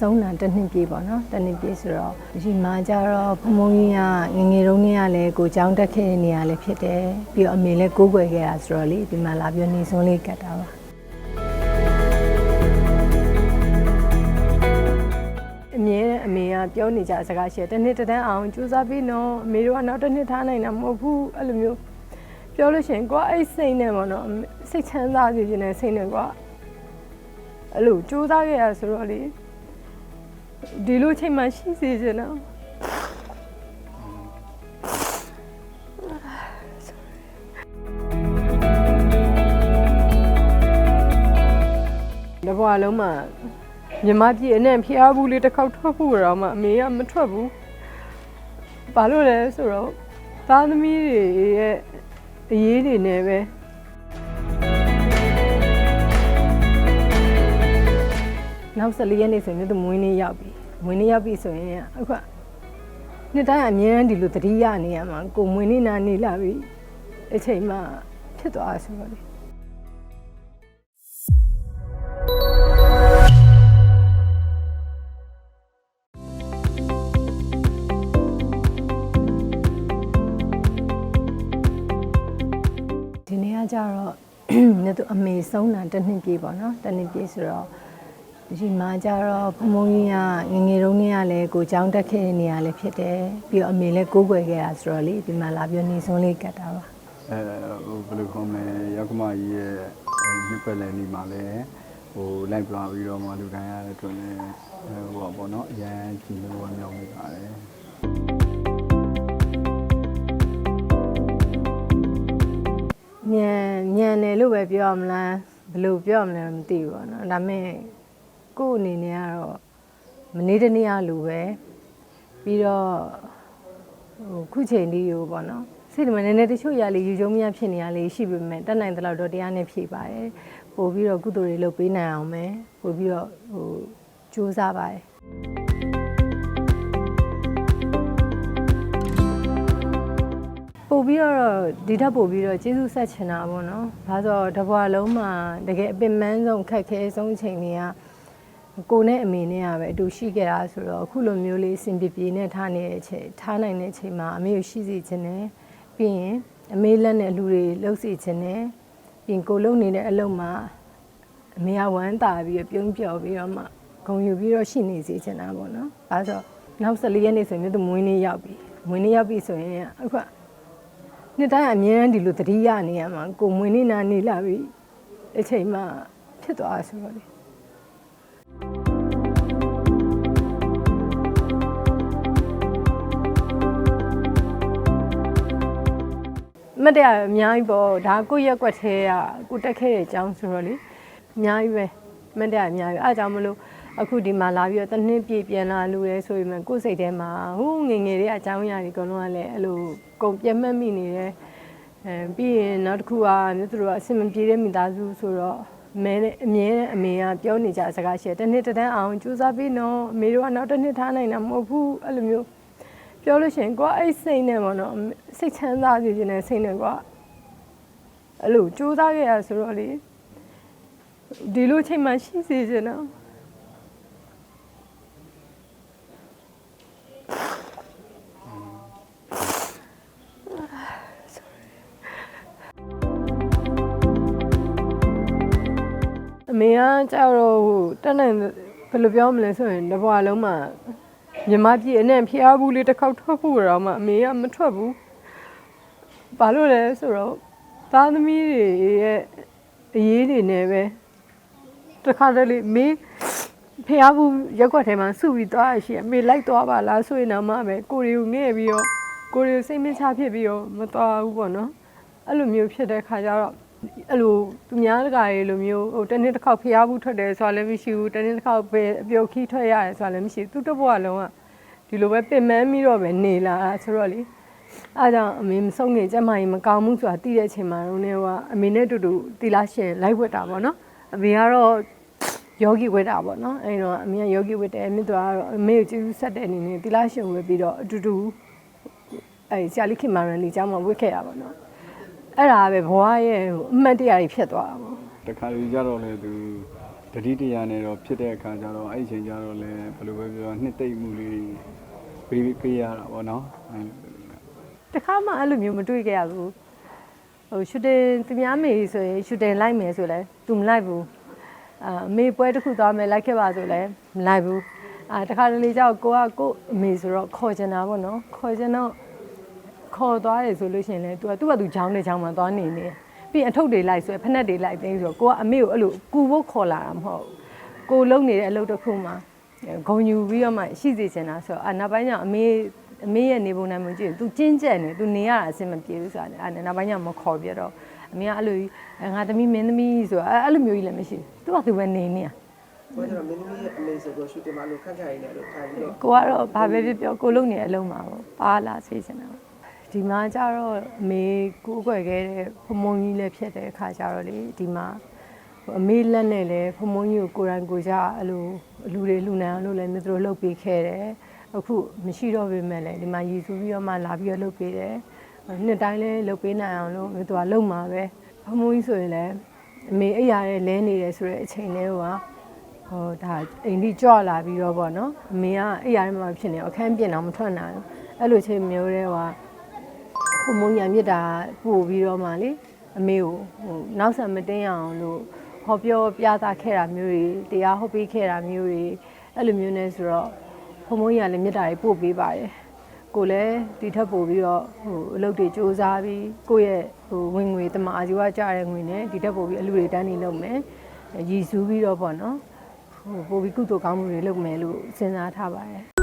ဆုံးတာတစ်နှစ်ပြည့်ပေါ့နော်တစ်နှစ်ပြည့်ဆိုတော့ဒီမှာကျတော့ဘုံဘုံကြီးကငယ်ငယ်တုန်းကလည်းကိုကြောင်းတက်ခဲ့တဲ့နေရာလည်းဖြစ်တယ်ပြီးတော့အမေလည်းကိုးကွယ်ခဲ့တာဆိုတော့လေဒီမှာလာပြီးတော့နေဆုံးလေးကတ်တာပါအမြဲတမ်းအမေကပြောနေကြစကားရှိတယ်တစ်နှစ်တစ်တန်းအောင်ကြိုးစားပြီးနော်အမေတို့ကနောက်တစ်နှစ်ထားနိုင်တာမဟုတ်ဘူးအဲ့လိုမျိုးပြောလို့ရှိရင်ကိုကအဲ့စိတ်နဲ့ပေါ့နော်စိတ်ချမ်းသာစေချင်တဲ့စိတ်နဲ့ကွာအဲ့လိုစူးစမ်းခဲ့ရဆိုတော့လေ ဒီလိုချိန်မှရှိစေချင်တာတဘွားလုံးမှာမြမပြည်အနဲ့ဖျားဘူးလေးတစ်ခေါက်ထွက်ဖို့တော့မှအမေကမထွက်ဘူးဘာလို့လဲဆိုတော့သားသမီးတွေရဲ့အရေးတွေနဲ့ပဲ နောက်14ရက်နေ့ဆိုရင်မြို့သူမွေးနေ့ရောက်ပြီမွေးနေ့ရောက်ပြီဆိုရင်အခုကနှစ်တိုင်းအမြဲတမ်းဒီလိုသတိရနေရမှာကိုမွေးနေ့နာနေလာပြီအချိန်မှဖြစ်သွားဆိုတော့လေဒီနေ့ကကြတော့မြို့သူအမေဆုံးတာတစ်နှစ်ပြည့်ပေါ့နော်တစ်နှစ်ပြည့်ဆိုတော့ ဒီမှာကျတော့ဘုံဘုံကြီးကငယ်ငယ်တုန်းကလည်းကိုကြောင်းတက်ခဲ့တဲ့နေရာလည်းဖြစ်တယ်ပြီးတော့အမေလည်းကိုးကွယ်ခဲ့တာဆိုတော့လေဒီမှာလာပြီးတော့နေဆုံးလေးကတ်တာပါအဲဟိုဘယ်လိုခေါ်မလဲရောက်ခမကြီးရဲ့အဲနှစ်ပတ်လည်နေ့မှာလည်းဟိုလိုက်ပြပြီးတော့မှလူတိုင်းရတဲ့အတွက်လည်းအဲဟိုပါပေါ့နော်အရန်ကြည့်လို့မြောက်မိပါတယ်ညံညံတယ်လို့ပဲပြောရမလားဘယ်လိုပြောရမလဲမသိဘူးပေါ့နော်ဒါပေမဲ့ ကို့အနေနဲ့ကတော့မနေ့တနေ့ကလိုပဲပြီးတော့ဟိုခုချိန်လေးကိုပေါ့နော်စိတ်ထဲမှာနည်းနည်းတချို့ရလေးယူကြုံမရဖြစ်နေရလေးရှိပေမဲ့တက်နိုင်တဲ့လောက်တော့တရားနဲ့ဖြည့်ပါတယ်ပို့ပြီးတော့ကုသိုလ်တွေလုပ်ပေးနိုင်အောင်ပဲပို့ပြီးတော့ဟိုကြိုးစားပါတယ်ပို့ပြီးတော့ဒီထက်ပို့ပြီးတော့ကျေးဇူးဆက်ချင်တာပေါ့နော်။ဒါဆိုတော့တဘွားလုံးမှာတကယ်အပင်ပန်းဆုံးခက်ခဲဆုံးအချိန်တွေက ကိုနဲ့အမေနဲ့ကပဲအတူရှိခဲ့တာဆိုတော့အခုလိုမျိုးလေးအဆင်ပြေပြေနဲ့ထားနေတဲ့အချိန်ထားနိုင်တဲ့အချိန်မှာအမေကိုရှိစီခြင်းနဲ့ပြီးရင်အမေလက်နဲ့လူတွေလှုပ်စီခြင်းနဲ့ပြီးရင်ကိုလုံနေတဲ့အလုပ်မှာအမေကဝမ်းသာပြီးတော့ပြုံးပြော်ပြီးတော့မှဂုံယူပြီးတော့ရှိနေစေချင်တာပေါ့နော်။ဒါဆိုတော့နောက်14ရက်နေ့ဆိုရင်မြို့သူမွေးနေ့ရောက်ပြီ။မွေးနေ့ရောက်ပြီဆိုရင်အခုကနှစ်တိုင်းအမြဲတမ်းဒီလိုသတိရနေရမှာကိုမွေးနေ့နာနေလာပြီအချိန်မှဖြစ်သွားဆိုတော့လေ မတ်တရားအများကြီးပေါ့ဒါကိုယ့်ရက်ကွက်သေးကကိုတက်ခဲ့တဲ့အကြောင်းဆိုတော့လေအများကြီးပဲမတ်တရားအများကြီးအားကြောင့်မလို့အခုဒီမှာလာပြီးတော့တစ်နှစ်ပြည့်ပြန်လာလို့ရဲဆိုရင်ကိုယ့်စိတ်ထဲမှာဟိုးငယ်ငယ်လေးအကြောင်းအရာတွေအကုန်လုံးကလည်းအဲ့လိုကုန်ပြတ်မှတ်မိနေတယ်အဲပြီးရင်နောက်တစ်ခုကမြို့သူတို့ကအဆင်မပြေတဲ့မိသားစုဆိုတော့မဲနဲ့အမြဲတမ်းအမေကပြောနေကြစကားရှိတယ်တစ်နှစ်တစ်တန်းအောင်ကြိုးစားပြီးနော်အမေတို့ကနောက်တစ်နှစ်ထားနိုင်တာမဟုတ်ဘူးအဲ့လိုမျိုး ပြောလို့ရှိရင်ကိုကအဲ့စိတ်နဲ့ပေါ့နော်စိတ်ချမ်းသာစေချင်တဲ့စိတ်နဲ့ကွာအဲ့လိုကြိုးစားခဲ့ရဆိုတော့လေဒီလိုချိန်မှရှိစေချင်တာအမေကကြောက်တော့ဟိုတက်နိုင်ဘယ်လိုပြောမလဲဆိုရင်တဘွားလုံးမှာ မြမပြည်အနဲ့ဖျားဘူးလေးတစ်ခေါက်ထွက်ဖို့တော့မှအမေကမထွက်ဘူးဘာလို့လဲဆိုတော့သားသမီးတွေရဲ့အရေးတွေနဲ့ပဲတစ်ခါတလေမေးဖျားဘူးရက်ွက်ထဲမှာစုပြီးသွားရရှိအမေလိုက်သွားပါလားဆိုရင်တော့မှပဲကိုရီကိုငဲ့ပြီးတော့ကိုရီကိုစိတ်မချဖြစ်ပြီးတော့မသွားဘူးပေါ့နော်အဲ့လိုမျိုးဖြစ်တဲ့ခါကျတော့အဲ့လိုသူများတကာတွေလိုမျိုးဟိုတနေ့တစ်ခေါက်ဖျားဘူးထွက်တယ်ဆိုတာလည်းမရှိဘူးတနေ့တစ်ခေါက်ပဲအပြုတ်ခီးထွက်ရတယ်ဆိုတာလည်းမရှိဘူးသူတစ်ဘဝလုံးက ဒီလိုပဲပင်ပန်းပြီးတော့ပဲနေလာတာဆိုတော့လေအားကြောင့်အမေမဆုံးငင်ကျမကြီးမကောင်းဘူးဆိုတာသိတဲ့အချိန်မှာတော့ねကအမေနဲ့တူတူတီလာရှင်လိုက်ဝက်တာပေါ့နော်အမေကတော့ယောဂီဝက်တာပေါ့နော်အဲ့တော့အမေကယောဂီဝက်တယ်အမေတို့ကတော့အမေကိုကျေးဇူးဆက်တဲ့အနေနဲ့တီလာရှင်ဝက်ပြီးတော့အတူတူအဲ့ဆရာလေးခင်မာရန်လီကျောင်းမှာဝက်ခဲ့ရပါတော့အဲ့ဒါပဲဘဝရဲ့ဟိုအမှတ်တရကြီးဖြစ်သွားတာပေါ့တခါလူကြတော့လေသူ တတိတရားနဲ့တော့ဖြစ်တဲ့အခါကျတော့အဲ့ဒီချိန်ကျတော့လည်းဘယ်လိုပဲပြောပြောနှစ်သိမ့်မှုလေးတွေပေးပေးရတာပေါ့နော်အဲ့တခါမှအဲ့လိုမျိုးမတွေ့ခဲ့ရဘူးဟိုရှူတင်သူများမေဆိုရင်ရှူတင်လိုက်မယ်ဆိုလဲသူမလိုက်ဘူးအာအမေပွဲတစ်ခုသွားမယ်လိုက်ခဲ့ပါဆိုလဲမလိုက်ဘူးအာတခါတလေကျတော့ကိုကကို့အမေဆိုတော့ခေါ်ချင်တာပေါ့နော်ခေါ်ချင်တော့ခေါ်သွားတယ်ဆိုလို့ရှိရင်လဲ तू ကသူ့ဘာသူချောင်းနဲ့ချောင်းမှာသွားနေနေပြီးရ င်အထုပ်တွေလိုက်ဆွဲဖက်နှက်တွေလိုက်သိမ်းဆိုတော့ကိုကအမေကိုအဲ့လိုကူဖို့ခေါ်လာတာမဟုတ်ဘူးကိုလုံနေတဲ့အလုပ်တစ်ခုမှာဂုံယူပြီးတော့မှရှိစေချင်တာဆိုတော့အာနောက်ပိုင်းကျတော့အမေအမေရဲ့နေပုံနိုင်မှုကြည့်ရင် तू ကျင်းကျက်နေ तू နေရတာအဆင်မပြေဘူးဆိုတာအဲ့ဒါနောက်ပိုင်းကျမခေါ်ပြတော့အမေကအဲ့လိုကြီးငါသမီးမင်းသမီးဆိုတာအဲ့လိုမျိုးကြီးလည်းမရှိဘူးသူကသူပဲနေနေရကိုကျတော့မင်းသမီးရဲ့အမေဆိုတော့ရှူတင်မှာလို့ခန့်ခန့်ရင်းနဲ့လို့ထိုင်ပြီးတော့ကိုကတော့ဘာပဲဖြစ်ပြောကိုလုံနေတဲ့အလုံးမှာပေါ့ပါလာစေချင်တာပေါ့ ဒီမှာကျတော့အမေကိုယ်ွယ်ခဲ့တဲ့ဖမုံကြီးလည်းဖြစ်တဲ့အခါကျတော့လေဒီမှာဟိုအမေလက်နဲ့လည်းဖမုံကြီးကိုကိုယ်တိုင်ကိုယ်ကြအဲ့လိုလူတွေလူနိုင်အောင်လို့လည်းသူတို့လှုပ်ပေးခဲ့တယ်အခုမရှိတော့ပေမဲ့လည်းဒီမှာရည်စူးပြီးတော့မှလာပြီးတော့လှုပ်ပေးတယ်နှစ်တိုင်းလည်းလှုပ်ပေးနိုင်အောင်လို့သူကလှုပ်မှာပဲဖမုံကြီးဆိုရင်လည်းအမေအိပ်ရတဲ့လဲနေတယ်ဆိုတဲ့အချိန်လေးကဟိုဒါအိမ်ကြီးကြွလာပြီးတော့ပေါ့နော်အမေကအဲ့ရမှာဖြစ်နေအခန်းပြင်တော့မထွက်နိုင်ဘူးအဲ့လိုချိန်မျိုးတွေက ဟိုမုံညာမြစ်တာပို့ပြီးတော့မှလေအမေကိုဟိုနောက်ဆက်မတင်းရအောင်လို့ဟောပြောပြသခဲ့တာမျိုးတွေတရားဟောပေးခဲ့တာမျိုးတွေအဲ့လိုမျိုးနဲ့ဆိုတော့ဟိုမုံညာလည်းမြစ်တာတွေပို့ပေးပါတယ်ကိုလည်းဒီထက်ပို့ပြီးတော့ဟိုအလုပ်တွေစူးစမ်းပြီးကိုယ့်ရဲ့ဟိုဝင်ငွေတမအာဇီဝကြတဲ့ငွေနဲ့ဒီထက်ပို့ပြီးအလူတွေတန်းနေလုပ်မယ်ရည်စူးပြီးတော့ပေါ့နော်ဟိုပိုပြီးကုသိုလ်ကောင်းမှုတွေလုပ်မယ်လို့စဉ်းစားထားပါတယ်